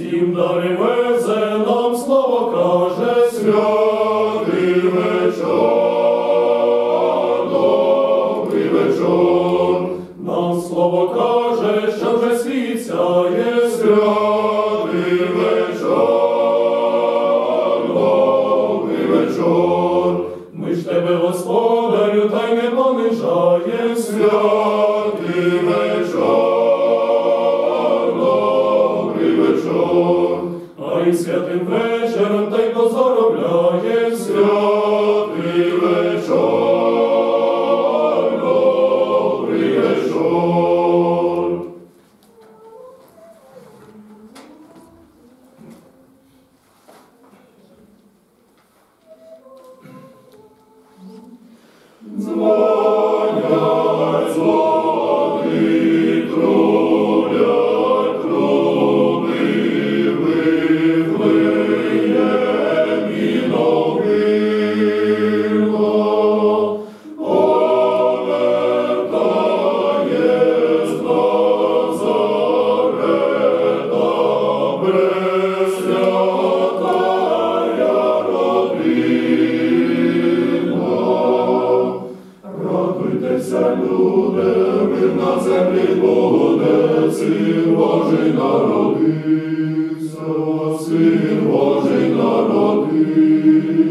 Siim Dore Silver Йтеся, люди, мир на землі буде, син Божий народився, син Божий народився.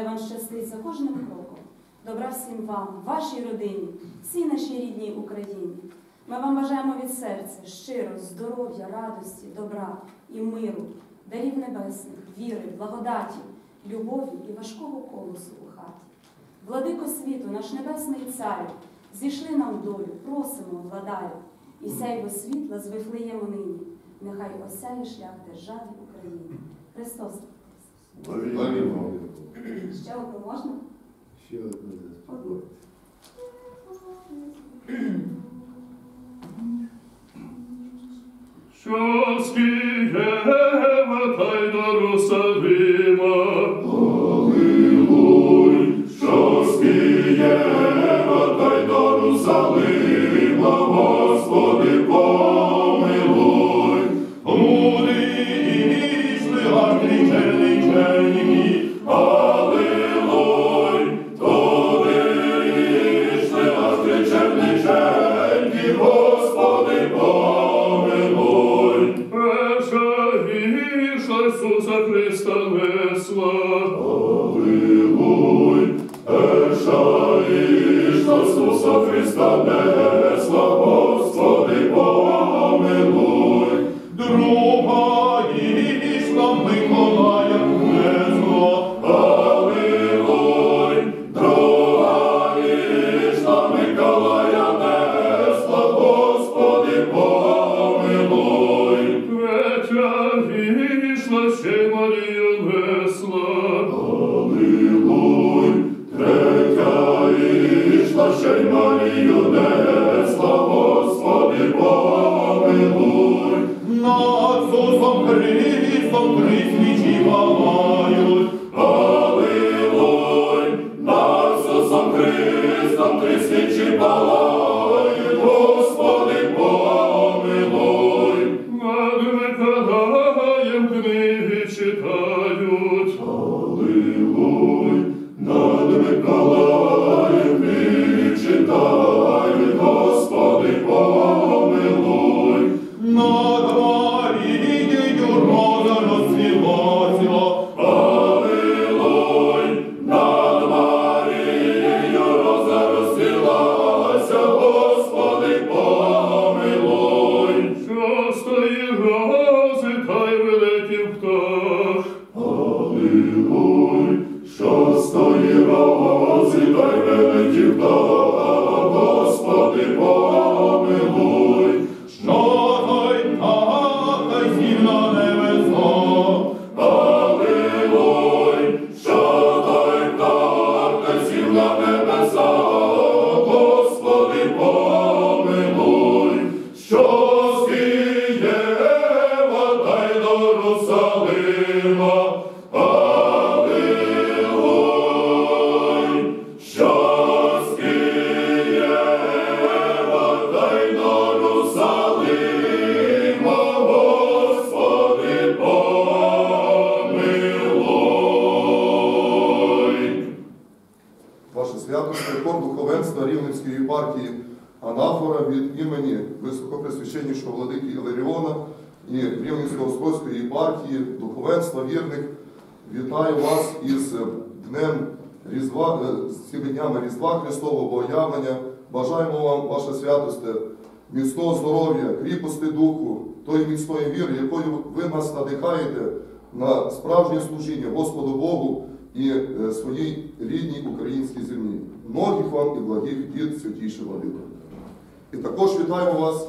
Хай вам щастить за кожним кроком. Добра всім вам, вашій родині, всій нашій рідній Україні. Ми вам бажаємо від серця щиро, здоров'я, радості, добра і миру, дарів небесних, віри, благодаті, любові і важкого колосу у хаті. Владико світу, наш небесний царю, зійшли нам долю, просимо, владаю, і сяйво світла з Вифлеєму нині, нехай осяє шлях держави України. Христос. Воістину. Ще одну можна? Ще одне Одну. Що vão refletir. glory. Високопресвященнішого владики Іларіона і Рівненського Острозької єпархії, духовенства вірних, вітаю вас із Днем Різдва, е, з цими днями Різдва Христового Богоявлення. Бажаємо вам, ваше святосте, міцного здоров'я, кріпости духу, тої міцної віри, якою ви нас надихаєте на справжнє служіння Господу Богу і е, своїй рідній українській землі. Многих вам і благих дід святіший владико. І також вітаємо вас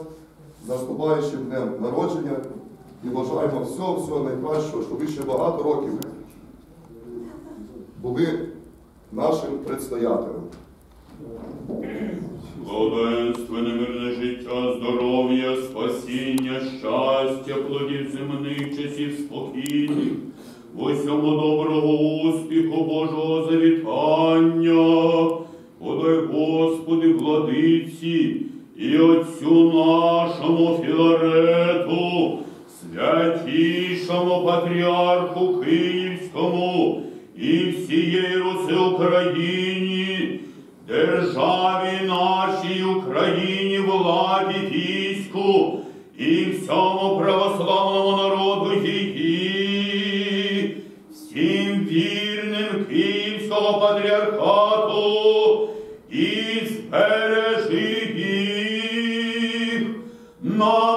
наступаючим днем народження. І бажаємо всього, всього найкращого, щоб ви ще багато років були нашим предстоятелем. Благоденство, немирне життя, здоров'я, спасіння, щастя, плодів земних часів спокійних, усьому доброго успіху Божого завітання, подай Господи, владиці і Отцю нашому Філарету, святішому патріарху Київському і всієї Руси Україні, державі нашій Україні, владі війську і всьому православному народу її, всім вірним Київського патріархату на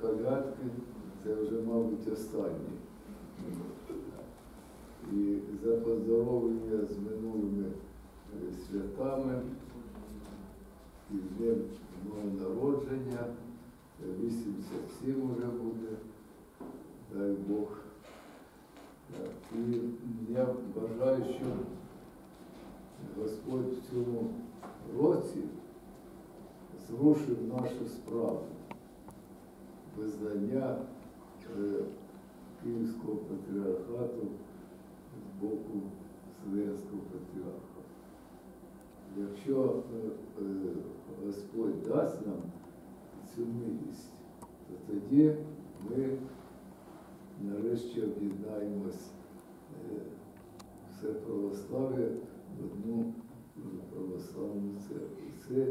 колядки. Це вже, мабуть, останні. І за поздоровлення з минулими е, святами, і з днем мого народження. Е, 87 вже буде, дай Бог. І я бажаю, щоб Господь в цьому році зрушив нашу справу визнання е, Київського патріархату з боку Вселенського патріарха. Якщо е, Господь дасть нам цю милість, то тоді ми нарешті об'єднаємось е, все православ'я в одну православну церкву. Це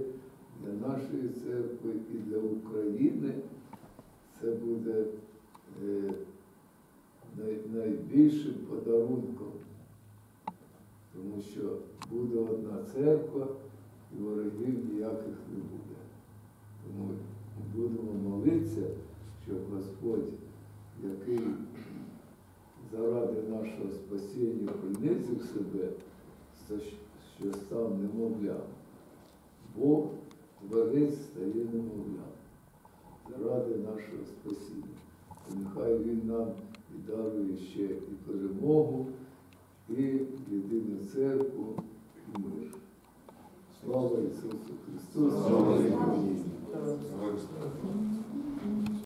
для нашої церкви і для України це буде е, найбільшим подарунком, тому що буде одна церква і ворогів ніяких не буде. Тому будемо молитися, щоб Господь, який заради нашого спасіння принизив себе, що- став немовлям. Бог творець стає немовлям заради нашого спасіння. І нехай Він нам і дарує ще і перемогу, і єдину церкву, і мир. Слава Ісусу Христу! Слава Україні! Слава Ісусу.